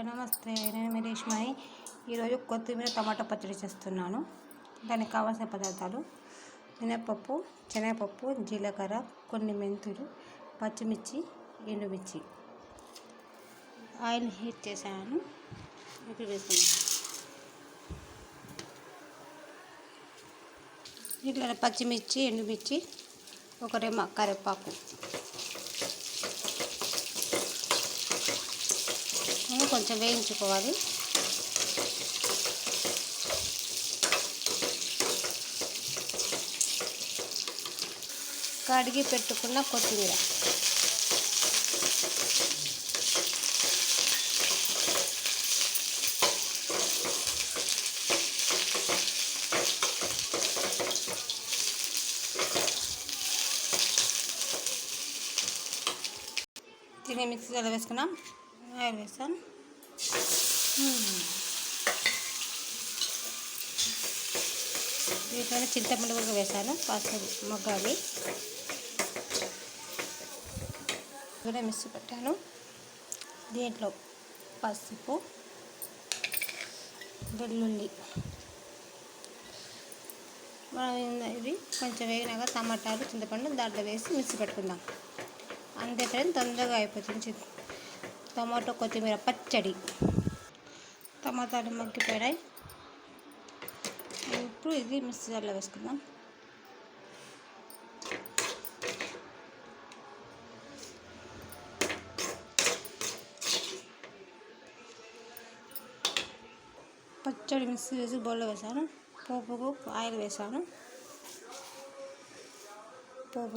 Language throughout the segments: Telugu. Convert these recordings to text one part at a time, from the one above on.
హాయ్ నమస్తే నేను మీ ఈరోజు కొత్తిమీర టమాటా పచ్చడి చేస్తున్నాను. దానికి కావాల్సిన పదార్థాలు మినపప్పు శనగపప్పు జీలకర్ర కొన్ని మెంతులు పచ్చిమిర్చి ఎండుమిర్చి. ఆయిల్ హీట్ చేశాను. ఇప్పుడు వేస్తున్నాను. ఇట్లా పచ్చిమిర్చి ఎండుమిర్చి ఒక రెమ్మ కరివేపాకు. కొంచెం వేయించుకోవాలి. కడిగి పెట్టుకున్న కొత్తిమీర. తినే మిక్సీ అలా వేసుకున్నాం. ఆయిల్ వేస్తాను వీటిలో చింతపండు కూడా వేసాను పసుపు మగ్గాలి. కూడా మిక్సీ పెట్టాను. దీంట్లో పసుపు వెల్లుల్లి. మనం ఇది కొంచెం వేగినాక టమాటాలు చింతపండు దాంట్లో వేసి మిక్సీ పెట్టుకుందాం. అంతే ఫ్రెండ్ తొందరగా అయిపోతుంది టమాటో కొత్తిమీర పచ్చడి. టమాటాలు మగ్గిపోయాయి ఇప్పుడు ఇది మిక్సీలో వేసుకుందాం. పచ్చడి మిక్సీ వేసి బౌల్లో వేసాను. పోపుకు ఆయిల్ వేసాను. పోపు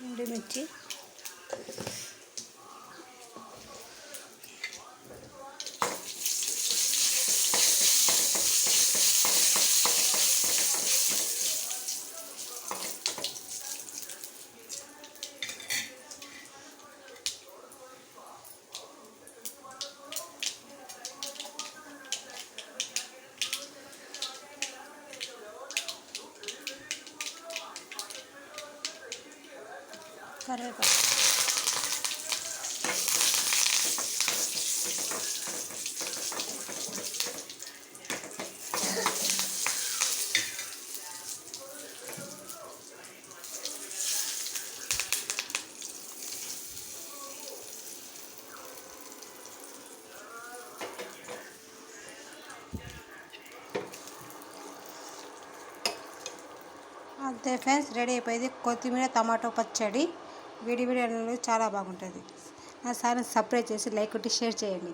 ఎండుమిర్చి కరివేపాకు. అంతే ఫ్రెండ్స్ రెడీ అయిపోయింది కొత్తిమీర టమాటో పచ్చడి. వేడి వేడి అన్నంలో చాలా బాగుంటుంది. నా ఛానల్ సబ్స్క్రైబ్ చేసి లైక్ కొట్టి షేర్ చేయండి.